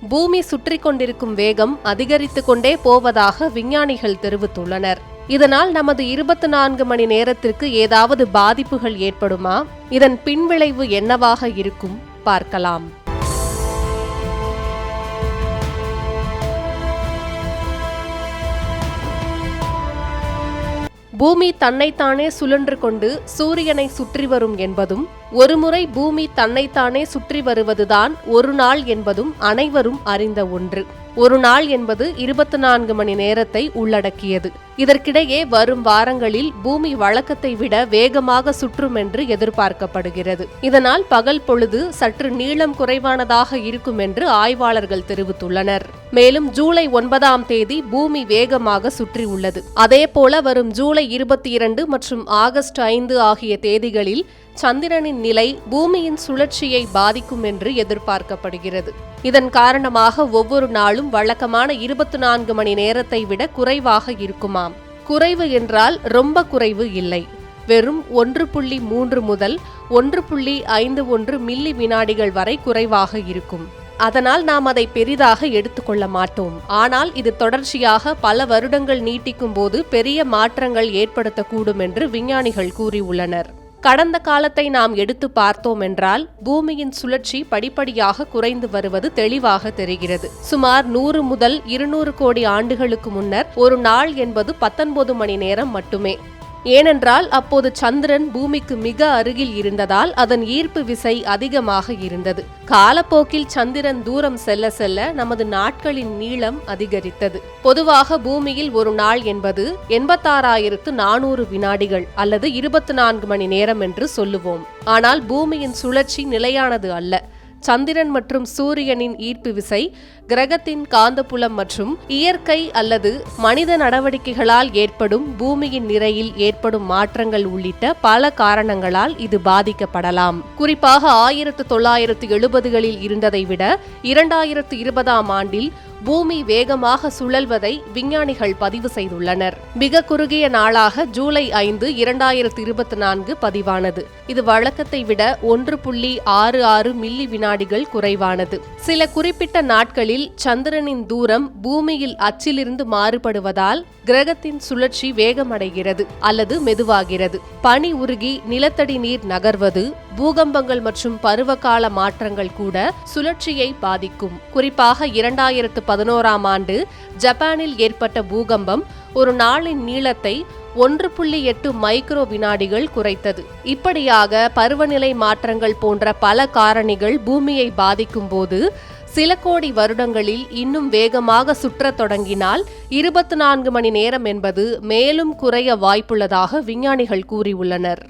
பூமி சுற்றி கொண்டிருக்கும் வேகம் அதிகரித்து கொண்டே போவதாக விஞ்ஞானிகள் தெரிவித்துள்ளனர். இதனால் நமது இருபத்தி நான்கு மணி நேரத்திற்கு ஏதாவது பாதிப்புகள் ஏற்படுமா? இதன் பின்விளைவு என்னவாக இருக்கும்? பார்க்கலாம். பூமி தன்னைத்தானே சுழன்று கொண்டு சூரியனை சுற்றி வரும் என்பதும் ஒருமுறை பூமி தன்னைத்தானே சுற்றி வருவதுதான் ஒரு நாள் என்பதும் அனைவரும் அறிந்த ஒன்று. ஒரு நாள் என்பது இருபத்தி நான்கு மணி நேரத்தை உள்ளடக்கியது. இதற்கிடையே வரும் வாரங்களில் பூமி வழக்கத்தை விட வேகமாக சுற்றும் என்று எதிர்பார்க்கப்படுகிறது. இதனால் பகல் பொழுது சற்று நீளம் குறைவானதாக இருக்கும் என்று ஆய்வாளர்கள் தெரிவித்துள்ளனர். மேலும் ஜூலை ஒன்பதாம் தேதி பூமி வேகமாக சுற்றி உள்ளது. அதேபோல வரும் ஜூலை இருபத்தி இரண்டு மற்றும் ஆகஸ்ட் ஐந்து ஆகிய தேதிகளில் சந்திரனின் நிலை பூமியின் சுழற்சியை பாதிக்கும் என்று எதிர்பார்க்கப்படுகிறது. இதன் காரணமாக ஒவ்வொரு நாளும் வழக்கமான இருபத்தி நான்கு மணி நேரத்தை விட குறைவாக இருக்குமாம். குறைவு என்றால் ரொம்ப குறைவு இல்லை. வெறும் ஒன்று புள்ளி மூன்று முதல் ஒன்று புள்ளி ஐந்து ஒன்று மில்லி வினாடிகள் வரை குறைவாக இருக்கும். அதனால் நாம் அதை பெரிதாக எடுத்துக்கொள்ள மாட்டோம். ஆனால் இது தொடர்ச்சியாக பல வருடங்கள் நீட்டிக்கும் போது பெரிய மாற்றங்கள் ஏற்படுத்தக்கூடும் என்று விஞ்ஞானிகள் கூறியுள்ளனர். கடந்த காலத்தை நாம் எடுத்து பார்த்தோம் என்றால் பூமியின் சுழற்சி படிப்படியாக குறைந்து வருவது தெளிவாக தெரிகிறது. சுமார் நூறு முதல் இருநூறு கோடி ஆண்டுகளுக்கு முன்னர் ஒரு நாள் என்பது பத்தொன்பது மணி நேரம் மட்டுமே. ஏனென்றால் அப்போது சந்திரன் பூமிக்கு மிக அருகில் இருந்ததால் அதன் ஈர்ப்பு விசை அதிகமாக இருந்தது. காலப்போக்கில் சந்திரன் தூரம் செல்ல செல்ல நமது நாட்களின் நீளம் அதிகரித்தது. பொதுவாக பூமியில் ஒரு நாள் என்பது எண்பத்தாறாயிரத்து நானூறு வினாடிகள் அல்லது இருபத்தி நான்கு மணி நேரம் என்று சொல்லுவோம். ஆனால் பூமியின் சுழற்சி நிலையானது அல்ல. சந்திரன் மற்றும் சூரியனின் ஈர்ப்பு விசை கிரகத்தின் காந்தப்புலம் மற்றும் இயற்கை அல்லது மனித நடவடிக்கைகளால் ஏற்படும் பூமியின் நிறையில் ஏற்படும் மாற்றங்கள் உள்ளிட்ட பல காரணங்களால் இது பாதிக்கப்படலாம். குறிப்பாக ஆயிரத்து தொள்ளாயிரத்து எழுபதுகளில் இருந்ததை விட இரண்டாயிரத்து இருபதாம் ஆண்டில் பூமி வேகமாக சுழல்வதை விஞ்ஞானிகள் பதிவு செய்துள்ளனர். மிக குறுகிய நாளாக ஜூலை ஐந்து இரண்டாயிரத்தி இருபத்தி நான்கு பதிவானது. இது வழக்கத்தை விட ஒன்று புள்ளி ஆறு ஆறு மில்லி வினாடிகள் குறைவானது. சில குறிப்பிட்ட நாட்களில் சந்திரனின் தூரம் பூமியில் அச்சிலிருந்து மாறுபடுவதால் கிரகத்தின் சுழற்சி வேகமடைகிறது அல்லது மெதுவாகிறது. பனி உருகி நிலத்தடி நீர் நகர்வது பூகம்பங்கள் மற்றும் பருவகால மாற்றங்கள் கூட சுழற்சியை பாதிக்கும். குறிப்பாக இரண்டாயிரத்து பதினோராம் ஆண்டு ஜப்பானில் ஏற்பட்ட பூகம்பம் ஒரு நாளின் நீளத்தை ஒன்று புள்ளி எட்டு மைக்ரோ வினாடிகள் குறைத்தது. இப்படியாக பருவநிலை மாற்றங்கள் போன்ற பல காரணிகள் பூமியை பாதிக்கும் போது சில கோடி வருடங்களில் இன்னும் வேகமாக சுற்றத் தொடங்கினால் இருபத்தி நான்கு மணி நேரம் என்பது மேலும் குறைய வாய்ப்புள்ளதாக விஞ்ஞானிகள் கூறியுள்ளனர்.